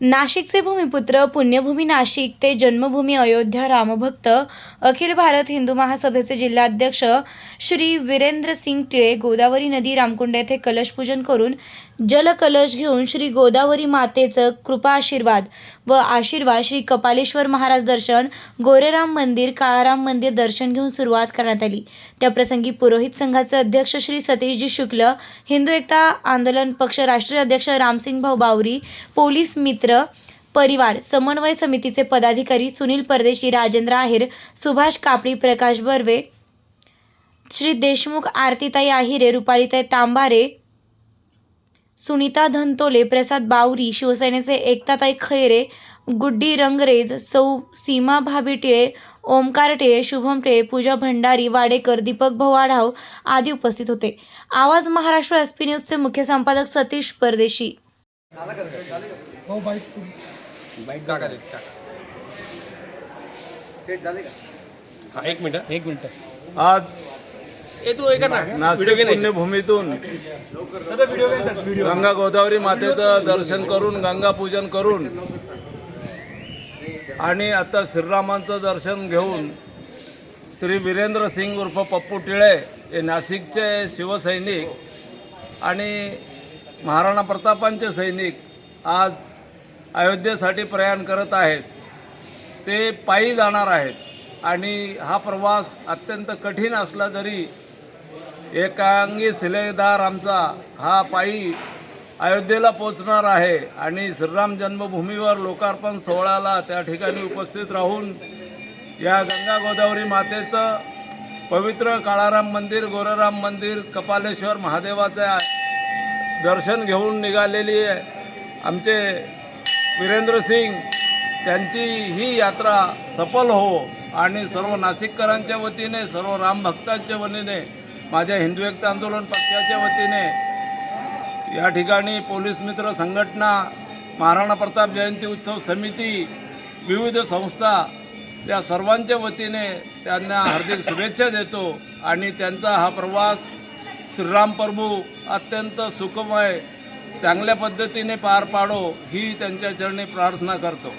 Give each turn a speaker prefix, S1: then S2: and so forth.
S1: नाशिकचे भूमिपुत्र पुण्यभूमी नाशिक ते जन्मभूमी अयोध्या रामभक्त अखिल भारत हिंदू महासभेचे जिल्हाध्यक्ष श्री वीरेंद्र सिंग टिळे गोदावरी नदी रामकुंड येथे कलशपूजन करून जलकलश घेऊन श्री गोदावरी मातेचं कृपा आशीर्वाद व आशीर्वाद श्री कपालेश्वर महाराज दर्शन गोरेराम मंदिर काळाराम मंदिर दर्शन घेऊन सुरुवात करण्यात आली. त्याप्रसंगी पुरोहित संघाचे अध्यक्ष श्री सतीशजी शुक्ल हिंदू एकता आंदोलन पक्ष राष्ट्रीय अध्यक्ष रामसिंग भाऊ बावरी पोलीस मित्र परिवार समन्वय समितीचे पदाधिकारी सुनील परदेशी राजेंद्र आहेर सुभाष कापडी प्रकाश बर्वे श्री देशमुख आरतीताई आहिरे रुपालीताई तांबारे सुनीता धनतोले प्रसाद बावरी शिवसेनेचे एकताताई खैरे गुड्डी रंगरेज सौ सीमा भाभी टिळे ओमकार टिळे शुभम टिळे पूजा भंडारी वाडेकर दीपक भवाढाव आदी उपस्थित होते. आवाज महाराष्ट्र एस पी न्यूजचे मुख्य संपादक सतीश परदेशी.
S2: हो बाईक
S3: बाईक टाका दे टाका.
S2: सेट झाले का?
S3: हा एक मिनिट
S4: एक मिनिट.
S5: आज
S3: ए तू ऐका ना
S5: नाशिक पुण्यभूमीतून गंगा गोदावरी मातेचं दर्शन करून गंगा पूजन करून आणि आता श्रीरामांचं दर्शन घेऊन श्री वीरेंद्र सिंग उर्फ पप्पू टिळे हे नाशिकचे शिवसैनिक आणि महाराणा प्रतापांचे सैनिक आज अयोध्येसाठी प्रयाण करत आहेत. ते पायी जाणार आहेत. आणि हा प्रवास अत्यंत कठीण असला तरी एकांगी शिलेदार आमचा हा पायी अयोध्येला पोचणार आहे. आणि श्रीराम जन्मभूमीवर लोकार्पण सोहळ्याला त्या ठिकाणी उपस्थित राहून या गंगा गोदावरी मातेचं पवित्र काळाराम मंदिर गोरराम मंदिर कपालेश्वर महादेवाचं दर्शन घेऊन निघालेली आहे. आमचे वीरेंद्र सिंग त्यांची ही यात्रा सफल हो आणि सर्व नाशिककरांच्या वतीने सर्व रामभक्तांच्या वतीने माझ्या हिंदू एकता आंदोलन पक्षाच्या वतीने या ठिकाणी पोलीस मित्र संघटना महाराणा प्रताप जयंती उत्सव समिती विविध संस्था त्या सर्वांच्या वतीने त्यांना हार्दिक शुभेच्छा देतो आणि त्यांचा हा प्रवास श्रीराम प्रभू अत्यंत सुखमय चांगल्या पद्धतीने पार पाडो ही त्यांच्या चरणी प्रार्थना करतो.